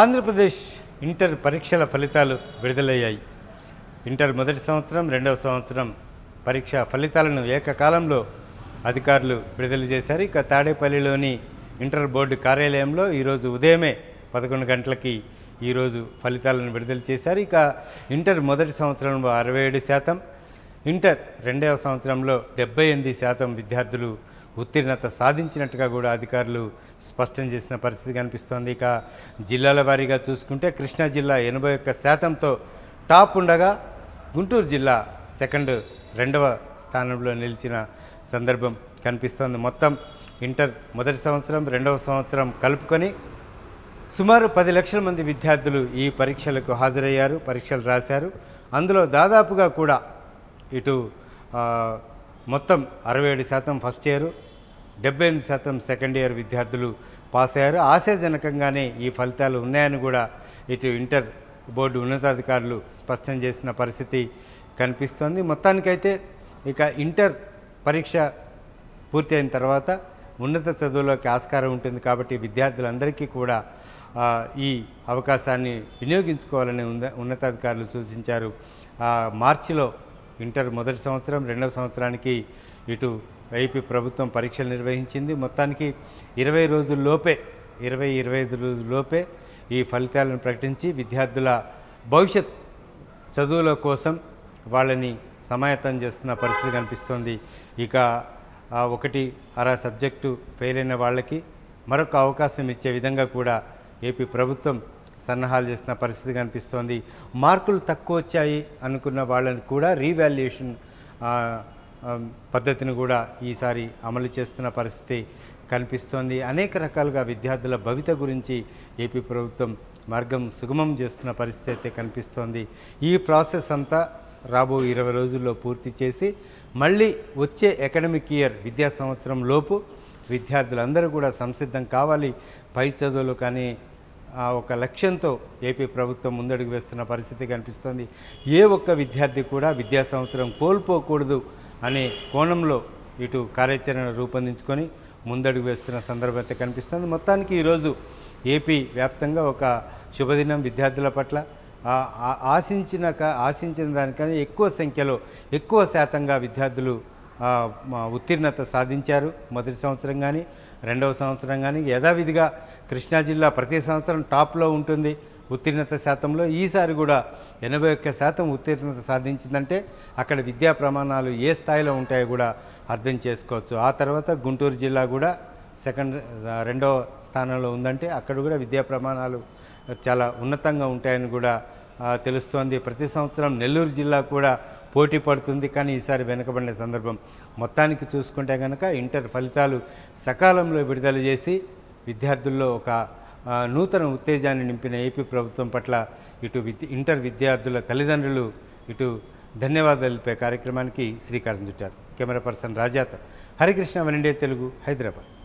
Andhra Pradesh inter పరీక్షల ఫలితాలు విడుదలయ్యాయి. ఇంటర్ మొదటి సంవత్సరం రెండవ సంవత్సరం పరీక్ష ఫలితాలను ఏకకాలంలో అధికారులు విడుదల చేశారు. ఇక తాడేపల్లిలోని ఇంటర్ బోర్డు కార్యాలయంలో ఈరోజు ఉదయమే పదకొండు గంటలకి ఈరోజు ఫలితాలను విడుదల చేశారు. ఇక ఇంటర్ మొదటి సంవత్సరంలో అరవై ఏడు శాతం ఇంటర్ రెండవ సంవత్సరంలో డెబ్బై ఎనిమిది శాతం విద్యార్థులు ఉత్తీర్ణత సాధించినట్టుగా కూడా అధికారులు స్పష్టం చేసిన పరిస్థితి కనిపిస్తోంది. ఇక జిల్లాల వారీగా చూసుకుంటే కృష్ణా జిల్లా ఎనభై ఒక్క శాతంతో టాప్ ఉండగా గుంటూరు జిల్లా సెకండ్ రెండవ స్థానంలో నిలిచిన సందర్భం కనిపిస్తోంది. మొత్తం ఇంటర్ మొదటి సంవత్సరం రెండవ సంవత్సరం కలుపుకొని సుమారు పది లక్షల మంది విద్యార్థులు ఈ పరీక్షలకు హాజరయ్యారు పరీక్షలు రాశారు. అందులో దాదాపుగా కూడా ఇటు మొత్తం అరవై ఏడు శాతం ఫస్ట్ ఇయర్. డెబ్బై ఎనిమిది శాతం సెకండ్ ఇయర్ విద్యార్థులు పాస్ అయ్యారు. ఆశాజనకంగానే ఈ ఫలితాలు ఉన్నాయని కూడా ఇటు ఇంటర్ బోర్డు ఉన్నతాధికారులు స్పష్టం చేసిన పరిస్థితి కనిపిస్తోంది. మొత్తానికైతే ఇక ఇంటర్ పరీక్ష పూర్తి అయిన తర్వాత ఉన్నత చదువులోకి ఆస్కారం ఉంటుంది కాబట్టి విద్యార్థులందరికీ కూడా ఈ అవకాశాన్ని వినియోగించుకోవాలని ఉన్న ఉన్నతాధికారులు సూచించారు. మార్చిలో ఇంటర్ మొదటి సంవత్సరం రెండవ సంవత్సరానికి ఇటు వైపు ప్రభుత్వం పరీక్షలు నిర్వహించింది. మొత్తానికి ఇరవై రోజుల్లోపే ఇరవై ఇరవై ఐదు రోజుల్లోపే ఈ ఫలితాలను ప్రకటించి విద్యార్థుల భవిష్యత్ చదువుల కోసం వాళ్ళని సమాయత్తం చేస్తున్న పరిస్థితి కనిపిస్తోంది. ఇక ఒకటి అర సబ్జెక్టు ఫెయిల్ అయిన వాళ్ళకి మరొక అవకాశం ఇచ్చే విధంగా కూడా ఏపీ ప్రభుత్వం సన్నాహాలు చేసిన పరిస్థితి కనిపిస్తోంది. మార్కులు తక్కువ వచ్చాయి అనుకున్న వాళ్ళని కూడా రీవాల్యుయేషన్ పద్ధతిని కూడా ఈసారి అమలు చేస్తున్న పరిస్థితి కనిపిస్తోంది. అనేక రకాలుగా విద్యార్థుల భవిత గురించి ఏపీ ప్రభుత్వం మార్గం సుగమం చేస్తున్న పరిస్థితి అయితే కనిపిస్తోంది. ఈ ప్రాసెస్ అంతా రాబో ఇరవై రోజుల్లో పూర్తి చేసి మళ్ళీ వచ్చే అకాడమిక్ ఇయర్ విద్యా సంవత్సరం లోపు విద్యార్థులందరూ కూడా సంసిద్ధం కావాలి. పై చదువులు కానీ ఆ ఒక లక్ష్యంతో ఏపీ ప్రభుత్వం ముందడుగు వేస్తున్న పరిస్థితి కనిపిస్తోంది. ఏ ఒక్క విద్యార్థి కూడా విద్యా సంవత్సరం కోల్పోకూడదు అనే కోణంలో ఇటు కార్యాచరణ రూపొందించుకొని ముందడుగు వేస్తున్న సందర్భం అయితే కనిపిస్తుంది. మొత్తానికి ఈరోజు ఏపీ వ్యాప్తంగా ఒక శుభదినం విద్యార్థుల పట్ల. ఆశించిన క- ఆశించిన దానికన్నా ఎక్కువ సంఖ్యలో ఎక్కువ శాతంగా విద్యార్థులు ఉత్తీర్ణత సాధించారు. మొదటి సంవత్సరం కానీ రెండవ సంవత్సరం కానీ యథావిధిగా కృష్ణా జిల్లా ప్రతి సంవత్సరం టాప్లో ఉంటుంది. ఉత్తీర్ణత శాతంలో ఈసారి కూడా ఎనభై ఒక్క శాతం ఉత్తీర్ణత సాధించిందంటే అక్కడ విద్యా ప్రమాణాలు ఏ స్థాయిలో ఉంటాయో కూడా అర్థం చేసుకోవచ్చు. ఆ తర్వాత గుంటూరు జిల్లా కూడా సెకండ్ రెండవ స్థానంలో ఉందంటే అక్కడ కూడా విద్యా ప్రమాణాలు చాలా ఉన్నతంగా ఉంటాయని కూడా తెలుస్తోంది. ప్రతి సంవత్సరం నెల్లూరు జిల్లా కూడా పోటీ పడుతుంది. కానీ ఈసారి వెనుకబడిన సందర్భం మొత్తానికి చూసుకుంటే కనుక ఇంటర్ ఫలితాలు సకాలంలో విడుదల చేసి విద్యార్థుల్లో ఒక నూతన ఉత్తేజాన్ని నింపిన ఏపీ ప్రభుత్వం పట్ల ఇటు విద్య ఇంటర్ విద్యార్థుల తల్లిదండ్రులు ఇటు ధన్యవాదాలు తెలిపే కార్యక్రమానికి శ్రీకారం చుట్టారు. కెమెరా పర్సన్ రాజాతో. హరికృష్ణ వన్ తెలుగు హైదరాబాద్.